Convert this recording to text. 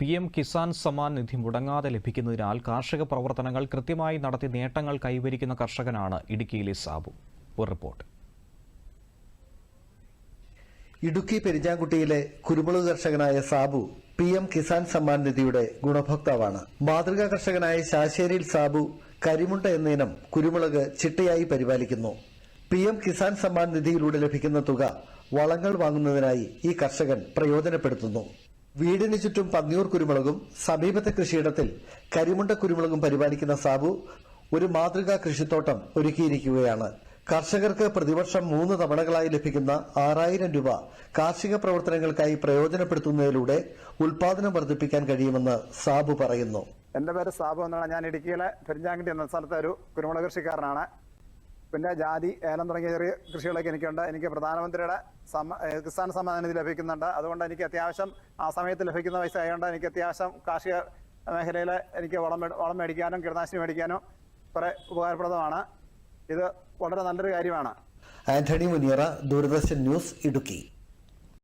P M Kisan Samman Nidhi മുടങ്ങാതെ ലഭിക്കുന്നതിനാൽ കാർഷിക പ്രവർത്തനങ്ങൾ കൃത്യമായി നടത്തി നേട്ടങ്ങൾ കൈവരിക്കുന്ന കർഷകനാണ് ഇടുക്കിയിലെ സാബു. ഒരു റിപ്പോർട്ട്. ഇടുക്കി പെരിഞ്ഞാങ്കുട്ടിയിലെ കുരുമുളക് കർഷകനായ സാബു പി എം കിസാൻ സമ്മാൻ നിധിയുടെ ഗുണഭോക്താവാണ്. മാതൃകാ കർഷകനായ ശാശേരിയിൽ സാബു കരിമുണ്ട എന്ന ഇനം കുരുമുളക് ചിട്ടയായി പരിപാലിക്കുന്നു. പി എം കിസാൻ സമ്മാൻ നിധിയിലൂടെ ലഭിക്കുന്ന തുക വളങ്ങൾ വാങ്ങുന്നതിനായി ഈ കർഷകൻ പ്രയോജനപ്പെടുത്തുന്നു. വീടിന് ചുറ്റും പന്നിയൂർ കുരുമുളകും സമീപത്തെ കൃഷിയിടത്തിൽ കരിമുണ്ട കുരുമുളകും പരിപാലിക്കുന്ന സാബു ഒരു മാതൃകാ കൃഷിത്തോട്ടം ഒരുക്കിയിരിക്കുകയാണ്. കർഷകർക്ക് പ്രതിവർഷം മൂന്ന് തവണകളായി ലഭിക്കുന്ന ആറായിരം രൂപ കാർഷിക പ്രവർത്തനങ്ങൾക്കായി പ്രയോജനപ്പെടുത്തുന്നതിലൂടെ ഉൽപാദനം വർദ്ധിപ്പിക്കാൻ കഴിയുമെന്ന് സാബു പറയുന്നു. എന്റെ പേര് സാബു എന്നാണ്. ഞാൻ ഇടുക്കിയിലെ പെരിഞ്ഞാങ്കണ്ടി എന്ന സ്ഥലത്തെ ഒരു കുരുമുളക് കൃഷിക്കാരനാണ്. പിന്നെ ജാതി ഏലം തുടങ്ങിയ ചെറിയ കൃഷികളൊക്കെ എനിക്കുണ്ട്. എനിക്ക് പ്രധാനമന്ത്രിയുടെ സമ്മ കിസാൻ സമ്മാന നിധി ലഭിക്കുന്നുണ്ട്. അതുകൊണ്ട് എനിക്ക് അത്യാവശ്യം ആ സമയത്ത് ലഭിക്കുന്ന പൈസ ആയതുകൊണ്ട് എനിക്ക് അത്യാവശ്യം കാർഷിക മേഖലയിൽ എനിക്ക് വളം വളം മേടിക്കാനും കീടനാശിനി മേടിക്കാനും കുറെ ഉപകാരപ്രദമാണ്. ഇത് വളരെ നല്ലൊരു കാര്യമാണ്. ആന്റണി മുനിയറ ദൂരദർശൻ ന്യൂസ് ഇടുക്കി.